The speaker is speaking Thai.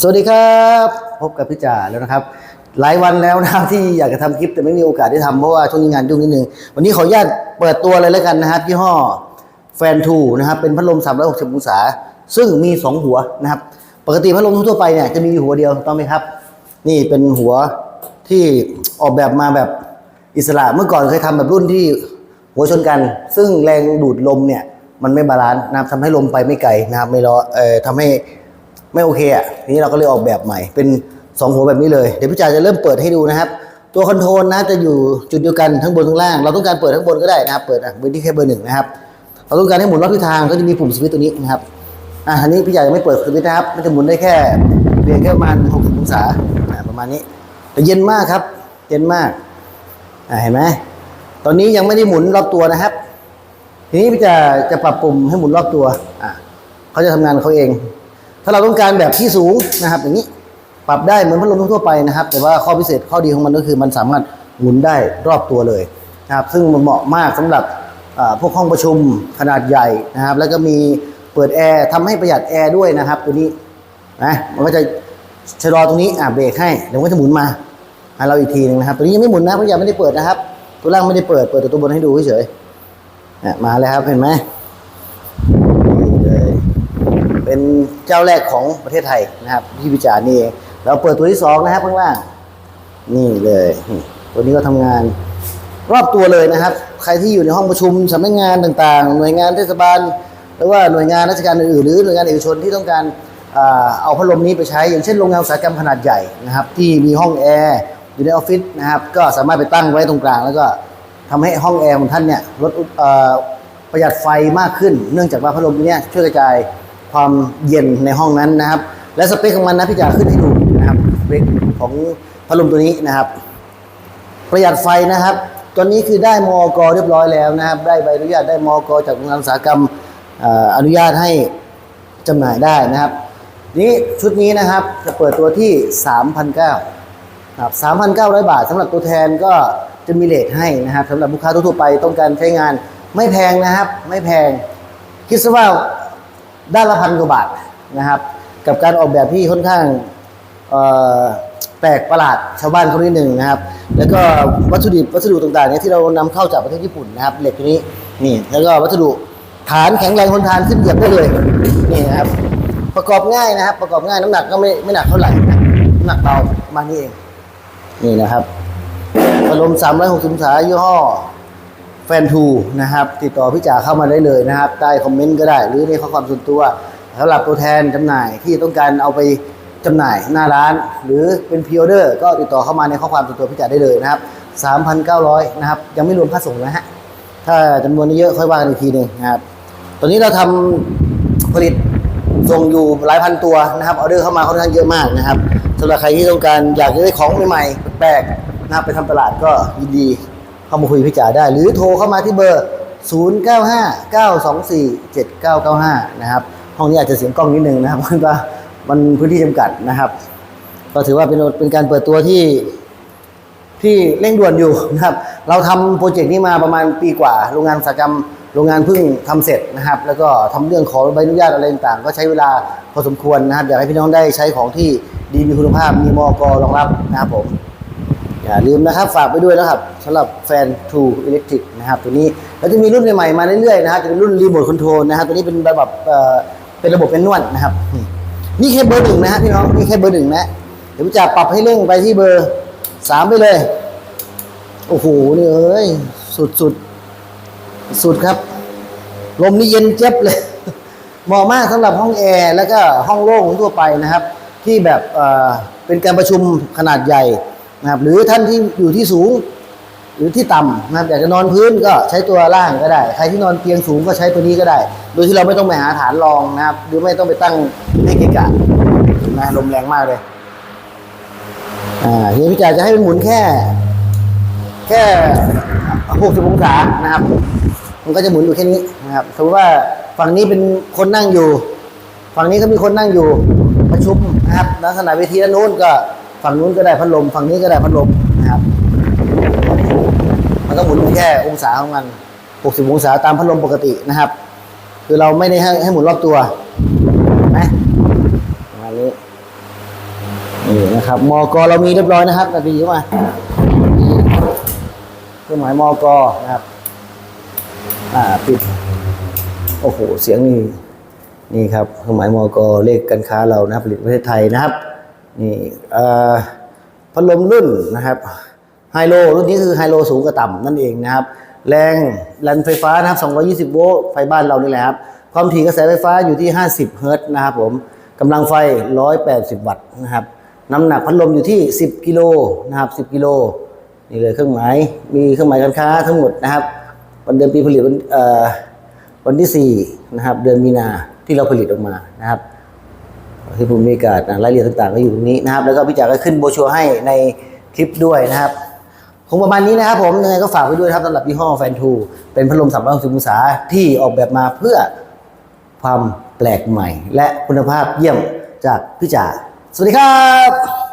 สวัสดีครับพบกับพี่จ่าแล้วนะครับ หลายวันแล้วนะที่อยากจะทำคลิปแต่ไม่มีโอกาสได้ทำเพราะว่าช่วงนี้งานยุ่งนิดนึง วันนี้ขออนุญาตเปิดตัวเลยแล้วกันนะครับยี่ห้อแฟนทูนะครับเป็นพัดลม 360 องศา ซึ่งมี 2 หัวนะครับ ปกติพัดลมทั่วไปเนี่ยจะมีหัวเดียวถูกต้องไหมครับ นี่เป็นหัวที่ออกแบบมาแบบอิสระเมื่อก่อนเคยทำแบบรุ่นที่หัวชนกัน ซึ่งแรงดูดลมเนี่ยมันไม่บาลานซ์นะครับทำให้ลมไปไม่ไกลนะครับไม่รอเอ่อทำให้ ไม่โอเคอะทีนี้เราก็เลยออกแบบใหม่ เป็น 2 หัวแบบนี้เลย เดี๋ยวพี่จ่าจะเริ่มเปิดให้ดูนะครับ ตัวคอนโทรลนะจะอยู่จุดเดียวกันทั้งบนทั้งล่าง เราต้องการเปิดทั้งบนก็ได้นะครับ เปิดอะเบอร์ที่แค่เบอร์หนึ่งนะครับเราต้องการให้หมุนรอบทิศทางก็จะมีปุ่มสวิตช์ตัวนี้นะครับอะอันนี้พี่จ่ายังไม่เปิดสวิตช์นะครับ มันจะหมุนได้แค่เพียงแค่ประมาณ60องศาอะประมาณนี้แต่เย็นมากครับ เย็นมากอะเห็นไหมตอนนี้ยังไม่ได้หมุนรอบตัวนะครับ ทีนี้พี่จะจะปรับปุ่มให้หมุนรอบตัวอะเขาจะทำงานเขาเอง ถ้าเราต้องการแบบที่สูงนะครับ อย่างนี้ปรับได้เหมือนพัดลมทั่วไปนะครับ แต่ว่าข้อพิเศษข้อดีของมันก็คือมันสามารถหมุนได้รอบตัวเลยนะครับซึ่งมันเหมาะมากสำหรับพวกห้องประชุมขนาดใหญ่นะครับ แล้วก็มีเปิดแอร์ทำให้ประหยัดแอร์ด้วยนะครับ ตัวนี้นะมันก็จะชะลอตรงนี้อ่าเบรกให้เดี๋ยวมันก็จะหมุนมาให้เราอีกทีหนึงนะครับ ตัวนี้ยังไม่หมุนนะเพราะยังไม่ได้เปิดนะครับ ตัวล่างไม่ได้เปิดเปิดแต่ตัวบนให้ดูเฉยๆมาแล้วครับเห็นไหมนี่เลย เป็นเจ้าแรกของประเทศไทยนะครับที่พิจารณ์นี่เองเราเปิดตัวที่สองนะครับข้างล่างนี่เลย ตัวนี้ก็ทำงานรอบตัวเลยนะครับ ใครที่อยู่ในห้องประชุมสำนักงานต่างๆ หน่วยงานเทศบาล หรือว่าหน่วยงานราชการอื่นๆหรือหน่วยงานเอกชนที่ต้องการเอาพัดลมนี้ไปใช้ อย่างเช่นโรงงานอุตสาหกรรมขนาดใหญ่นะครับ ที่มีห้องแอร์อยู่ในออฟฟิศนะครับ ก็สามารถไปตั้งไว้ตรงกลาง แล้วก็ทำให้ห้องแอร์ของท่านเนี่ยลดประหยัดไฟมากขึ้น เนื่องจากว่าพัดลมนี้ช่วยกระจาย ความเย็นในห้องนั้นนะครับ และสเปคของมันนะพี่จะขึ้นให้ดูนะครับสเปคของพัดลมตัวนี้นะครับ ประหยัดไฟนะครับตอนนี้คือได้มอกเรียบร้อยแล้วนะครับ ได้ใบอนุญาตได้มอกจากโรงงานอุตสาหกรรมอนุญาตให้จำหน่ายได้นะครับ นี้ชุดนี้นะครับจะเปิดตัวที่ 3,900ครับ3,900 บาทสำหรับตัวแทนก็จะมีเลทให้นะครับสำหรับลูกค้าทั่วไปต้องการใช้งานไม่แพงนะครับ ไม่แพงคิดซะว่า ด้านละพันกว่าบาทนะครับ กับการออกแบบที่ค่อนข้างแปลกประหลาดชาวบ้านเขานิดหนึ่งนะครับ แล้วก็วัตถุดิบวัสดุต่างๆเนี่ยที่เรานำเข้าจากประเทศญี่ปุ่นนะครับ เหล็กตัวนี้นี่แล้วก็วัสดุฐานแข็งแรงทนทานขึ้นเหยียบได้เลยนี่นะครับ ประกอบง่ายนะครับ ประกอบง่ายน้ำหนักก็ไม่ไม่หนักเท่าไหร่นะน้ำหนักเบามานี้เอง นี่นะครับพัดลม360องศายี่ห้อ แฟนทูนะครับติดต่อพี่จ๋าเข้ามาได้เลยนะครับใต้คอมเมนต์ก็ได้ หรือในข้อความส่วนตัวสำหรับตัวแทนจำหน่ายที่ต้องการเอาไปจำหน่ายหน้าร้าน หรือเป็นพิออเดอร์ก็ติดต่อเข้ามาในข้อความส่วนตัวพี่จ๋าได้เลยนะครับ3,900นะครับยังไม่รวมค่าส่งนะฮะถ้าจำนวนเยอะค่อยว่ากันอีกทีหนึ่งนะครับตอนนี้เราทำผลิตส่งอยู่หลายพันตัวนะครับออเดอร์เข้ามาค่อนข้างเยอะมากนะครับสำหรับใครที่ต้องการอยากจะได้ของใหม่ๆแปลกๆนะครับไปทำตลาดก็ยินดี เข้ามาคุยพี่จ๋าได้ หรือโทรเข้ามาที่เบอร์ 0959247995 นะครับ ห้องนี้อาจจะเสียงกล้องนิดนึงนะครับเพราะว่ามันพื้นที่จำกัดนะครับ ก็ถือว่าเป็นเป็นการเปิดตัวที่ที่เร่งด่วนอยู่นะครับ เราทำโปรเจกต์นี้มาประมาณปีกว่า โรงงานอุตสาหกรรม โรงงานเพิ่งทำเสร็จนะครับ แล้วก็ทำเรื่องขอใบอนุญาตอะไรต่างๆ ก็ใช้เวลาพอสมควรนะครับ อยากให้พี่น้องได้ใช้ของที่ดีมีคุณภาพ มีมอกรองรับนะครับผม อย่าลืมนะครับ ฝากไปด้วยนะครับ สำหรับแฟน True Electric นะครับตัวนี้แล้วจะมีรุ่นใหม่ๆมาเรื่อยๆนะครับจะเป็นรุ่นรีโมทคอนโทรลนะครับตัวนี้เป็นระบบเป็นระบบเป็นนวดนะครับ นี่แค่เบอร์หนึ่งนะฮะพี่น้องนี่แค่เบอร์หนึ่งนะเดี๋ยวจะปรับให้เร่งไปที่เบอร์สามไปเลย โอ้โหนี่เอ้ยสุดสุดสุดครับลมนี่เย็นเจ็บเลยเหมาะมากสำหรับห้องแอร์แล้วก็ห้องโล่งทั่วไปนะครับ ที่แบบเป็นการประชุมขนาดใหญ่นะครับหรือท่านที่อยู่ที่สูง หรือที่ต่ำนะครับอยากจะนอนพื้นก็ใช้ตัวล่างก็ได้ ใครที่นอนเตียงสูงก็ใช้ตัวนี้ก็ได้ โดยที่เราไม่ต้องไปหาฐานรองนะครับ หรือไม่ต้องไปตั้งให้เกะกะนะลมแรงมากเลยอ่าทีนี้พี่จ่าจะให้มันหมุนแค่ แค่60องศานะครับ มันก็จะหมุนอยู่แค่นี้นะครับสมมติว่าฝั่งนี้เป็นคนนั่งอยู่ ฝั่งนี้ก็มีคนนั่งอยู่ประชุมนะครับลักษณะเวทีด้านนู้นก็ฝั่งนู้นก็ได้พัดลมฝั่งนี้ก็ได้พัดลมนะครับ นก็หมุนแค่องศาของมัน 60 องศาตามพัดลมปกตินะครับ คือเราไม่ได้ให้ให้หมุนรอบตัวนไหมประมาณนี้นะครับมอกเรามีเรียบร้อยนะครับนาทีเข้ามาเครื่องหมายมอกนะครับ อ่าปิด โอ้โห เสียงนี่นี่ครับเครื่องหมายมอกเลขการค้าเรานะครับผลิตประเทศไทยนะครับ นี่เอ่อพัดลมรุ่นนะครับ ไฮโลรุ่นนี้คือไฮโลสูงกับต่ำนั่นเองนะครับ แรงแรงไฟฟ้านะครับ 220 โวลต์ไฟบ้านเรานี่แหละครับ ความถี่กระแสไฟฟ้าอยู่ที่ 50 เฮิรตซ์นะครับผมกำลังไฟ 180 วัตต์นะครับ น้ำหนักพัดลมอยู่ที่ 10 กิโลนะครับ 10 กิโลนี่เลยเครื่องหมาย มีเครื่องหมายการค้าทั้งหมดนะครับ วันเดือนปีผลิตวันเอ่อวันที่4นะครับ เดือนมีนาที่เราผลิตออกมานะครับที่ภูมิอากาศรายละเอียดต่างๆ ก็อยู่ตรงนี้นะครับ แล้วก็พี่จ๋าก็ขึ้นโบชัวให้ในคลิปด้วยนะครับ คงประมาณนี้นะครับผมยังไงก็ฝากไว้ด้วยครับสำหรับยี่ห้อแฟนทูเป็นพัดลม360องศาที่ออกแบบมาเพื่อความแปลกใหม่ และคุณภาพเยี่ยมจากพี่จ๋าสวัสดีครับ